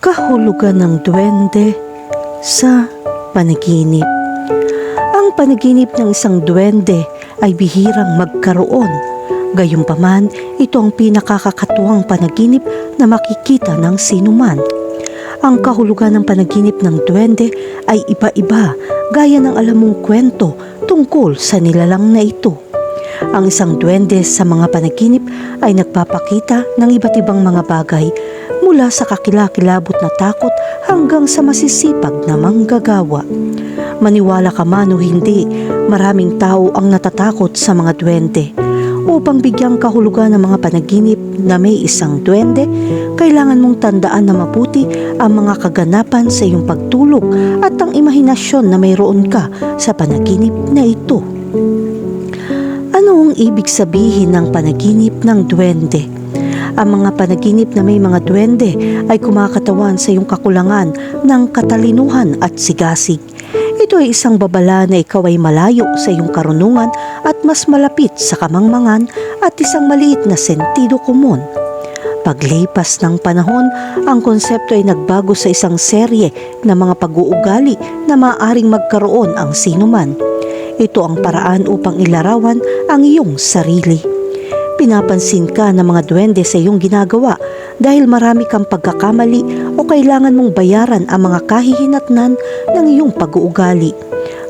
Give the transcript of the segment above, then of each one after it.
Kahulugan ng duwende sa panaginip. Ang panaginip ng isang duwende ay bihirang magkaroon. Gayunpaman, ito ang pinakakakatuwang panaginip na makikita ng sinuman. Ang kahulugan ng panaginip ng duwende ay iba-iba gaya ng alam mong kwento tungkol sa nilalang na ito. Ang isang duwende sa mga panaginip ay nagpapakita ng iba't ibang mga bagay mula sa kakilakilabot na takot hanggang sa masisipag na manggagawa. Maniwala ka man o hindi, maraming tao ang natatakot sa mga duwende. Upang bigyang kahulugan ng mga panaginip na may isang duwende, kailangan mong tandaan na mabuti ang mga kaganapan sa iyong pagtulog at ang imahinasyon na mayroon ka sa panaginip na ito. Ano ang ibig sabihin ng panaginip ng duwende? Ang mga panaginip na may mga duwende ay kumakatawan sa iyong kakulangan ng katalinuhan at sigasig. Ito ay isang babala na ikaw ay malayo sa iyong karunungan at mas malapit sa kamangmangan at isang maliit na sentido komon. Paglipas ng panahon, ang konsepto ay nagbago sa isang serye ng mga pag-uugali na maaaring magkaroon ang sinuman. Ito ang paraan upang ilarawan ang iyong sarili. Pinapansin ka ng mga duwende sa iyong ginagawa dahil marami kang pagkakamali o kailangan mong bayaran ang mga kahihinatnan ng iyong pag-uugali.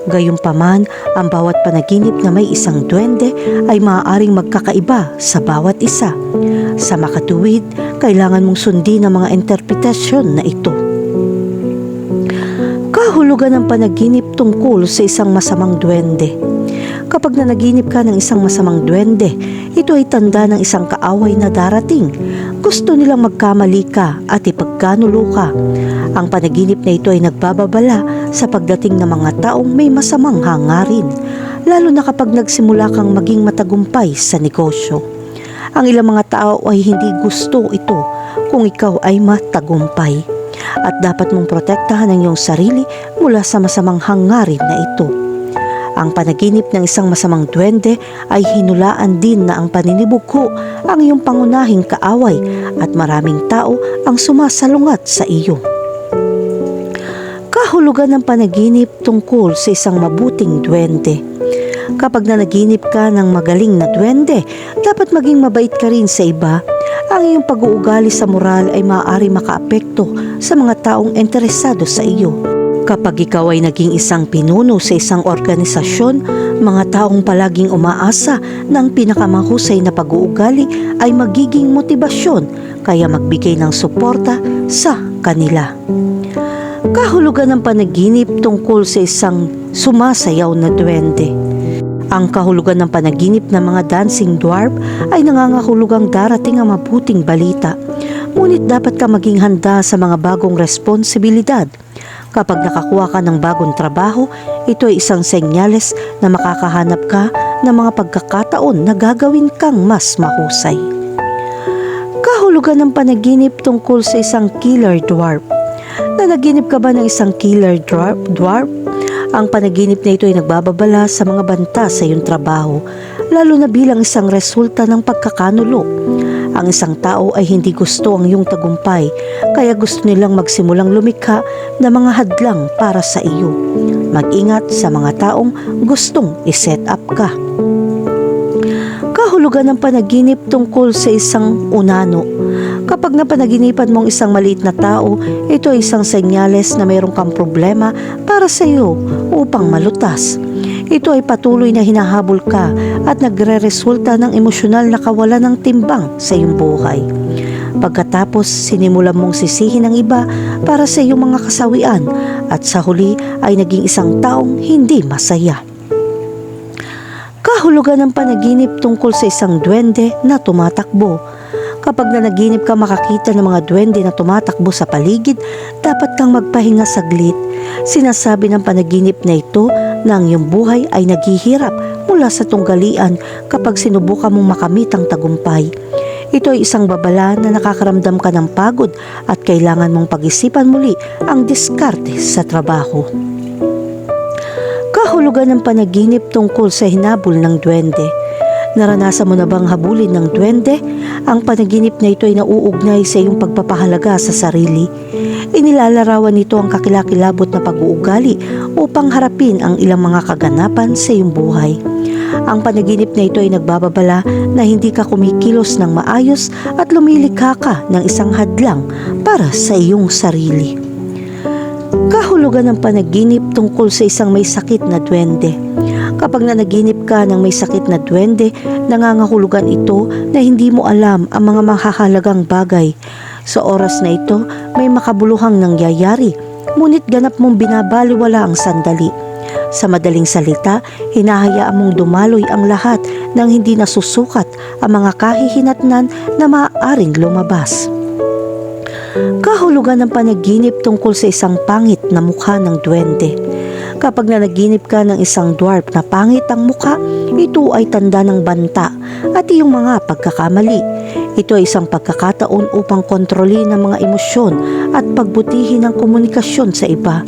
Gayunpaman, ang bawat panaginip na may isang duwende ay maaaring magkakaiba sa bawat isa. Sa makatuwid, kailangan mong sundin ang mga interpretasyon na ito. Kahulugan ng panaginip tungkol sa isang masamang duwende. Kapag nanaginip ka ng isang masamang duwende, ito ay tanda ng isang kaaway na darating. Gusto nilang magkamali ka at ipagkanulo ka. Ang panaginip na ito ay nagbababala sa pagdating ng mga taong may masamang hangarin, lalo na kapag nagsimula kang maging matagumpay sa negosyo. Ang ilang mga tao ay hindi gusto ito kung ikaw ay matagumpay at dapat mong protektahan ang iyong sarili mula sa masamang hangarin na ito. Ang panaginip ng isang masamang duwende ay hinulaan din na ang paninibugho ang iyong pangunahing kaaway at maraming tao ang sumasalungat sa iyo. Kahulugan ng panaginip tungkol sa isang mabuting duwende. Kapag nanaginip ka ng magaling na duwende, dapat maging mabait ka rin sa iba. Ang iyong pag-uugali sa moral ay maaari makaapekto sa mga taong interesado sa iyo. Kapag ikaw ay naging isang pinuno sa isang organisasyon, mga taong palaging umaasa ng pinakamahusay na pag-uugali ay magiging motibasyon kaya magbigay ng suporta sa kanila. Kahulugan ng panaginip tungkol sa isang sumasayaw na duwende. Ang kahulugan ng panaginip ng mga dancing dwarf ay nangangahulugang darating ang mabuting balita. Ngunit dapat ka maging handa sa mga bagong responsibilidad. Kapag nakakuha ka ng bagong trabaho, ito ay isang senyales na makakahanap ka ng mga pagkakataon na gagawin kang mas mahusay. Kahulugan ng panaginip tungkol sa isang killer dwarf. Nanaginip ka ba ng isang killer dwarf? dwarf? Ang panaginip na ito ay nagbababala sa mga banta sa iyong trabaho, lalo na bilang isang resulta ng pagkakanulo. Ang isang tao ay hindi gusto ang iyong tagumpay, kaya gusto nilang magsimulang lumikha ng mga hadlang para sa iyo. Mag-ingat sa mga taong gustong iset up ka. Kahulugan ng panaginip tungkol sa isang unano. Kapag napanaginipan mong isang maliit na tao, ito ay isang senyales na mayroon kang problema para sa iyo upang malutas. Ito ay patuloy na hinahabol ka at nagre-resulta ng emosyonal na kawalan ng timbang sa iyong buhay. Pagkatapos, sinimulan mong sisihin ng iba para sa iyong mga kasawian at sa huli ay naging isang taong hindi masaya. Kahulugan ng panaginip tungkol sa isang duwende na tumatakbo. Kapag nanaginip ka makakita ng mga duwende na tumatakbo sa paligid, dapat kang magpahinga saglit. Sinasabi ng panaginip na ito na ang iyong buhay ay naghihirap mula sa tunggalian kapag sinubukan mong makamit ang tagumpay. Ito ay isang babala na nakakaramdam ka ng pagod at kailangan mong pag-isipan muli ang diskarte sa trabaho. Kahulugan ng panaginip tungkol sa hinabol ng duwende. Naranasan mo na bang habulin ng duwende? Ang panaginip na ito ay nauugnay sa iyong pagpapahalaga sa sarili. Inilalarawan nito ang kakilakilabot na pag-uugali upang harapin ang ilang mga kaganapan sa iyong buhay. Ang panaginip na ito ay nagbababala na hindi ka kumikilos ng maayos at lumilikha ka ng isang hadlang para sa iyong sarili. Kahulugan ng panaginip tungkol sa isang may sakit na duwende. Kapag nanaginip ka ng may sakit na duwende, nangangahulugan ito na hindi mo alam ang mga mahahalagang bagay. Sa oras na ito, may makabuluhang nangyayari, ngunit ganap mong binabaliwala ang sandali. Sa madaling salita, hinahayaan mong dumaloy ang lahat nang hindi nasusukat ang mga kahihinatnan na maaaring lumabas. Kahulugan ng panaginip tungkol sa isang pangit na mukha ng duwende. Kapag nanaginip ka ng isang dwarf na pangit ang mukha, ito ay tanda ng banta at iyong mga pagkakamali. Ito ay isang pagkakataon upang kontrolin ang mga emosyon at pagbutihin ang komunikasyon sa iba.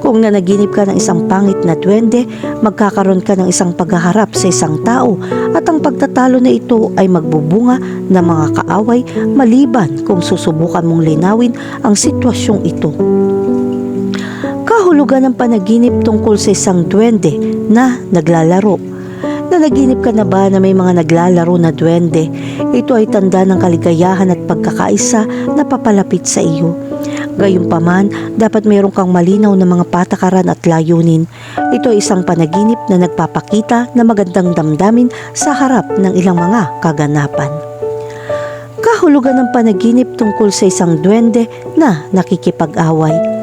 Kung nanaginip ka ng isang pangit na duwende, magkakaroon ka ng isang paghaharap sa isang tao at ang pagtatalo na ito ay magbubunga ng mga kaaway maliban kung susubukan mong linawin ang sitwasyong ito. Kahulugan ng panaginip tungkol sa isang duwende na naglalaro. Nanaginip ka na ba na may mga naglalaro na duwende? Ito ay tanda ng kaligayahan at pagkakaisa na papalapit sa iyo. Gayunpaman, dapat mayroon kang malinaw na mga patakaran at layunin. Ito ay isang panaginip na nagpapakita na magandang damdamin sa harap ng ilang mga kaganapan. Kahulugan ng panaginip tungkol sa isang duwende na nakikipag-away.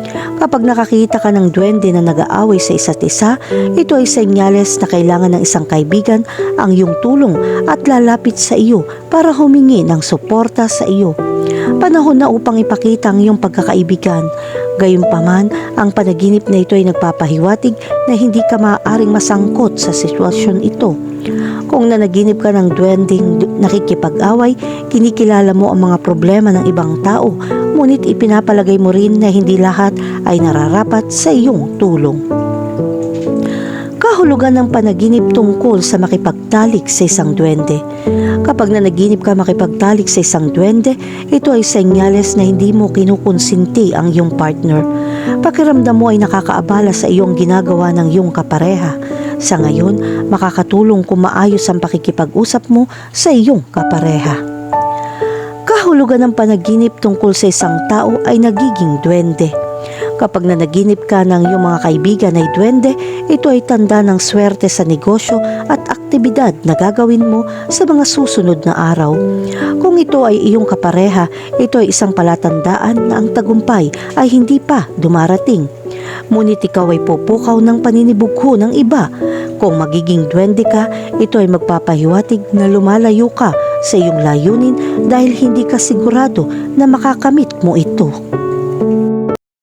Kapag nakakita ka ng duwende na nag-aaway sa isa't isa, ito ay senyales na kailangan ng isang kaibigan ang iyong tulong at lalapit sa iyo para humingi ng suporta sa iyo. Panahon na upang ipakita ang iyong pagkakaibigan. Gayunpaman, ang panaginip na ito ay nagpapahiwatig na hindi ka maaaring masangkot sa sitwasyon ito. Kung nanaginip ka ng duwending du- nakikipag-away, kinikilala mo ang mga problema ng ibang tao, ngunit ipinapalagay mo rin na hindi lahat ay nararapat sa iyong tulong. Kahulugan ng panaginip tungkol sa makipagtalik sa isang duwende. Kapag nanaginip ka makipagtalik sa isang duwende, ito ay senyales na hindi mo kinukonsinti ang iyong partner. Pakiramdam mo ay nakakaabala sa iyong ginagawa ng iyong kapareha. Sa ngayon, makakatulong kung maayos ang pakikipag-usap mo sa iyong kapareha. Kahulugan ng panaginip tungkol sa isang tao ay nagiging duwende. Kapag nanaginip ka ng iyong mga kaibigan ay duwende, ito ay tanda ng swerte sa negosyo at aktibidad na gagawin mo sa mga susunod na araw. Kung ito ay iyong kapareha, ito ay isang palatandaan na ang tagumpay ay hindi pa dumarating. Ngunit ikaw ay pupukaw ng paninibugho ng iba. Kung magiging duwende ka, ito ay magpapahiwatig na lumalayo ka sa iyong layunin dahil hindi ka sigurado na makakamit mo ito.